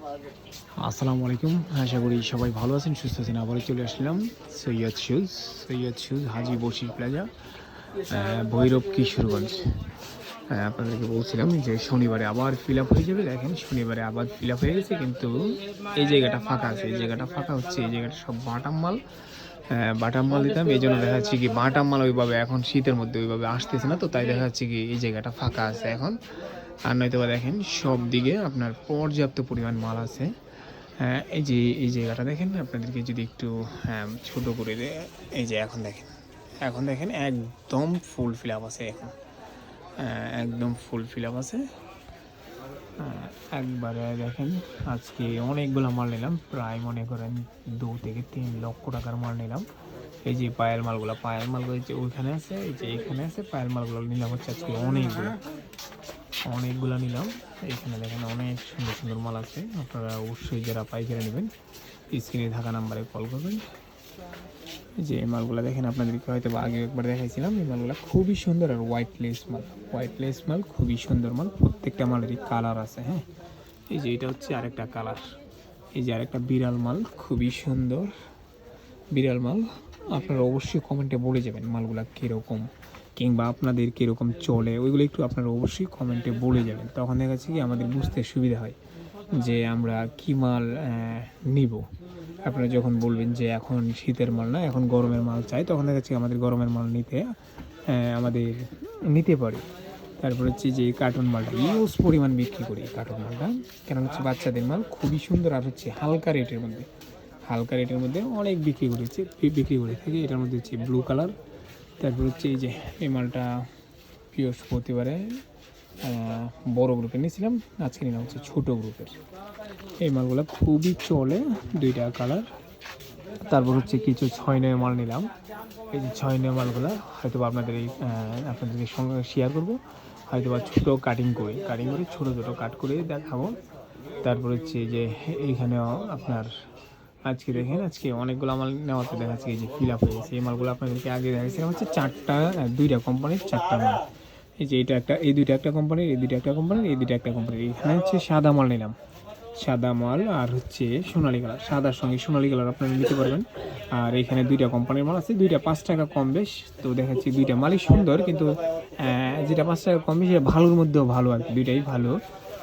আসসালামু আলাইকুম। আশা করি সবাই ভালো আছেন, সুস্থ আছেন। আবারও চলে আসলাম Syed shoes Syed shoes, Haji Bashir plaza Bhairab Kishoreganj. হ্যাঁ আপনাদেরকে বলছিলাম যে শনিবারে আবার ফিল আপ হয়ে যাবে। দেখেন, শনিবারে আবার ফিল আপ হয়ে গেছে, কিন্তু এই জায়গাটা ফাঁকা আছে। এই জায়গাটা ফাঁকা হচ্ছে, এই জায়গাটা সব বাটাম মাল বাটাম মাল দিতাম, এই জন্য দেখা যাচ্ছে কি বাটাম মাল ওইভাবে এখন শীতের মধ্যে ওইভাবে আসতেছে না, তো তাই দেখা যাচ্ছে কি এই জায়গাটা ফাঁকা আছে এখন। আর নয়তো দেখেন সব দিকে আপনার পর্যাপ্ত পরিমাণ মাল আছে। হ্যাঁ এই যে এই জায়গাটা দেখেন আপনাদেরকে যদি একটু হ্যাঁ, ছোট করে দেয় এই যে এখন দেখেন এখন দেখেন একদম ফুল ফিল আপ আছে এখন। একদম ফুল ফিল আপ আছে একবারে দেখেন আজকে অনেকগুলো মাল নিলাম প্রায় মনে করেন দু থেকে তিন লক্ষ টাকার মাল নিলাম। এই যে পায়ের মালগুলো পায়ের মালগুলো যে ওইখানে আছে এই যে এখানে আছে পায়ের মালগুলো নিলাম হচ্ছে আজকে অনেকগুলো। অনেকগুলো নিলাম। এখানে দেখেন অনেক সুন্দর সুন্দর মাল আছে। আপনারা অবশ্যই যারা পাইকারি নেবেন, স্ক্রিনে থাকা নাম্বারে কল করবেন। যে এই মালগুলো দেখেন, আপনাদেরকে হয়তো আগে একবার দেখাইছিলাম। এই মালগুলো খুবই সুন্দর আর হোয়াইট প্লেস মাল। হোয়াইট প্লেস মাল খুবই সুন্দর মাল। প্রত্যেকটা মালেরই কালার আছে হ্যাঁ? এই যে এটা হচ্ছে আরেকটা কালার এই যে আরেকটা বিড়াল মাল, খুবই সুন্দর বিড়াল মাল। আপনারা অবশ্যই কমেন্টে বলে যাবেন মালগুলা কীরকম। কিংবা আপনাদের কীরকম চলে, ওইগুলো একটু আপনারা অবশ্যই কমেন্টে বলে যাবেন। তখন দেখা যাচ্ছে কি আমাদের বুঝতে সুবিধা হয় যে আমরা কী মাল নিব। আপনারা যখন বলবেন যে এখন শীতের মাল না, এখন গরমের মাল চাই, তখন দেখা যাচ্ছে আমাদের গরমের মাল নিতে আমাদের নিতে পারি। তারপর হচ্ছে যে কার্টুন মালটা ইউজ পরিমাণ বিক্রি করি কার্টুন মালটা। কারণ হচ্ছে বাচ্চাদের মাল খুবই সুন্দর আর হচ্ছে হালকা রেটের মধ্যে, হালকা রেটের মধ্যে অনেক বিক্রি করেছে বিক্রি করে থাকে। এটার মধ্যে হচ্ছে ব্লু কালার তারপর হচ্ছে এই যে এই মালটা বৃহস্পতিবারে বড় গ্রুপে নিয়েছিলাম আজকে নিলাম হচ্ছে ছোটো গ্রুপের এই মালগুলো খুবই চলে দুইটা কালার তারপর হচ্ছে কিছু ছয় নয় মাল নিলাম। এই যে ছয় নয় মালগুলো হয়তো আপনাদের এই আহ, আপনাদেরকে সঙ্গে শেয়ার করব। হয়তো বা ছোটো কাটিং করে। কাটিং করে ছোটো ছোটো কাট করে দেখাবো। তারপর হচ্ছে যে এইখানেও আপনার আজকে দেখেন, আজকে অনেকগুলো মাল নেওয়াতে দেখা যাচ্ছে যে ফিল আপ হয়ে গেছে। এই মালগুলো আপনাদেরকে আগে দেখাচ্ছিলাম হচ্ছে চারটা দুইটা কোম্পানির চারটা মাল। এই যে এটা একটা, এই দুইটা একটা কোম্পানির, এই দুইটা একটা কোম্পানির, এই দুইটা একটা কোম্পানির। এখানে হচ্ছে সাদা মাল নিলাম। সাদা মাল আর হচ্ছে সোনালি কালার। সাদার সঙ্গে সোনালি কালার আপনারা নিতে পারবেন। আর এখানে দুইটা কোম্পানির মাল আছে, দুইটা পাঁচ টাকা কম বেশ। তো দেখাচ্ছি দুইটা মালই সুন্দর, কিন্তু যেটা পাঁচ টাকা কম বেশ ভালোর মধ্যেও ভালো আর কি। দুইটাই ভালো,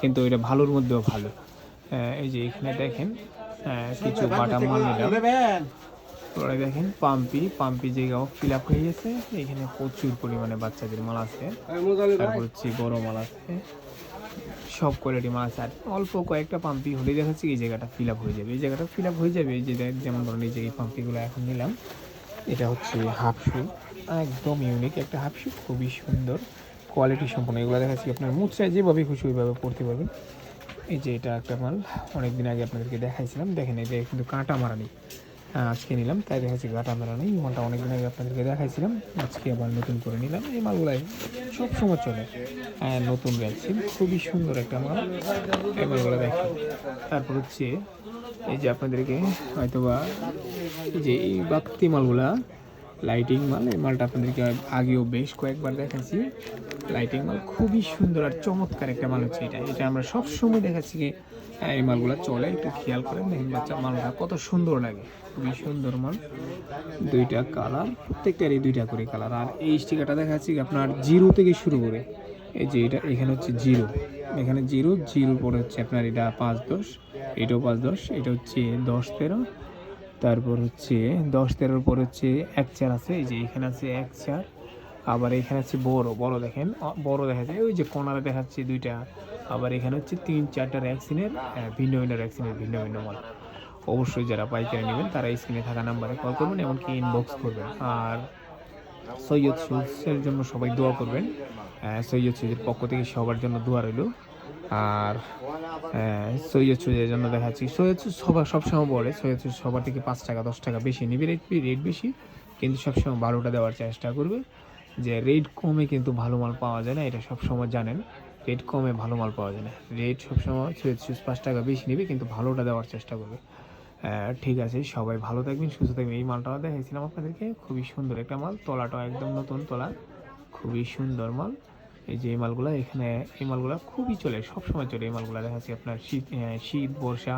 কিন্তু এটা ভালোর মধ্যেও ভালো। এই যে এখানে দেখেন কিছু বাটা মাল নিলাম। পরে দেখেন, পাম্পি পাম্পি জায়গাও ফিল আপ হয়ে গেছে, এখানে প্রচুর পরিমাণে বাচ্চাদের মাল আছে। তারপর হচ্ছে বড় মাল আছে। সব কোয়ালিটি মাল আছে। আর অল্প কয়েকটা পাম্পি হলে দেখাচ্ছে এই জায়গাটা ফিল আপ হয়ে যাবে। এই জায়গাটা ফিল আপ হয়ে যাবে যে যেমন ধরুন এই যে এই পাম্পিগুলো এখন নিলাম, এটা হচ্ছে হাফ শু একদম ইউনিক একটা হাফ শু খুবই সুন্দর। কোয়ালিটি সম্পন্ন। এগুলো দেখাচ্ছি আপনার চাই যেভাবে খুশি ওইভাবে পড়তে পারবেন। এই যে এটা একটা মাল অনেক দিন আগে আপনাদেরকে দেখাইছিলাম। দেখেন এটা কিন্তু কাঁটা মারা নেই। আজকে নিলাম, তাই দেখাচ্ছি কাঁটা মারা নেই। মালটা অনেক দিন আগে আপনাদেরকে দেখাইছিলাম, আজকে আবার নতুন করে নিলাম। এই মালগুলাই সব সময় চলে। হ্যাঁ নতুন ব্যাগছি খুবই সুন্দর একটা মাল। এই মালগুলো দেখেন। তারপর হচ্ছে এই যে আপনাদেরকে হয়তোবা এই যে এই বাক্তি মালগুলা লাইটিং মাল এই মালটা আপনাদেরকে আগেও বেশ কয়েকবার দেখাচ্ছি লাইটিং মাল খুবই সুন্দর আর চমৎকার একটা মাল হচ্ছে এটা। এটা আমরা সব সময় দেখাচ্ছি কি হ্যাঁ, এই মালগুলো চলে একটু খেয়াল করেন দেখেন বাচ্চা মালটা কত সুন্দর লাগে। খুবই সুন্দর মাল। দুইটা কালার প্রত্যেকটারই দুইটা করে কালার। আর এই স্টিকারটা দেখাচ্ছি আপনার জিরো থেকে শুরু করে। এই যে এটা এখানে হচ্ছে জিরো। এখানে জিরো জিরো পরে হচ্ছে আপনার এটা পাঁচ দশ এটাও পাঁচ দশ এটা হচ্ছে দশ তেরো তারপর হচ্ছে দশ তেরোর পর হচ্ছে এক চার আছে, এই যে এখানে আছে এক চার আবার এখানে আছে বড় বড় দেখেন বড় দেখা যায়, ওই যে কোনারে দেখাচ্ছে দুইটা, আবার এখানে হচ্ছে তিন চারটা ভ্যাকসিনের ভিন্ন ভিন্ন ভ্যাকসিনের ভিন্ন ভিন্ন মাল। অবশ্যই যারা পাইকারি নেবেন, তারা স্ক্রিনে থাকা নাম্বারে কল করবেন, এমনকি ইনবক্স করবেন। আর সৈয়দ সুজের জন্য সবাই দোয়া করবেন সৈয়দ সুজের পক্ষ থেকে সবার জন্য দোয়া রইল। আর সৈয়দ সুজের জন্য দেখাচ্ছি। সৈয়দ সুজ সবার সবসময় বলে, সৈয়দ সুজ সবার থেকে পাঁচ টাকা, দশ টাকা বেশি নিবে, রেট রেট বেশি, কিন্তু সবসময় বারোটা দেওয়ার চেষ্টা করবে যে রেট কমে কিন্তু ভালো মাল পাওয়া যায় না, এটা সবসময় জানেন। রেট কমে ভালো মাল পাওয়া যায় না। রেট সবসময় সৈয়দ সুজ পাঁচ টাকা বেশি নেবে, কিন্তু ভালোটা দেওয়ার চেষ্টা করবে। ঠিক আছে, সবাই ভালো থাকবেন, সুস্থ থাকবেন। এই মালটাও দেখাইছিলাম আপনাদেরকে, খুবই সুন্দর একটা মাল, তলাটাও একদম নতুন তলা, খুবই সুন্দর মাল। এই যে এই মালগুলো, এখানে এই মালগুলো খুবই চলে সব সময় চলে এই মালগুলো। দেখা যাচ্ছে আপনার শীত শীত, বর্ষা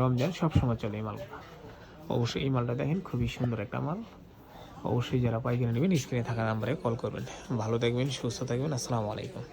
রমজান সব সময় চলে এই মালগুলো। অবশ্যই এই মালটা দেখেন, খুবই সুন্দর একটা মাল। অবশ্যই যারা পাইকারি নেবেন, স্ক্রিনে থাকা নাম্বারে কল করবেন। ভালো থাকবেন, সুস্থ থাকবেন, আসসালামু আলাইকুম।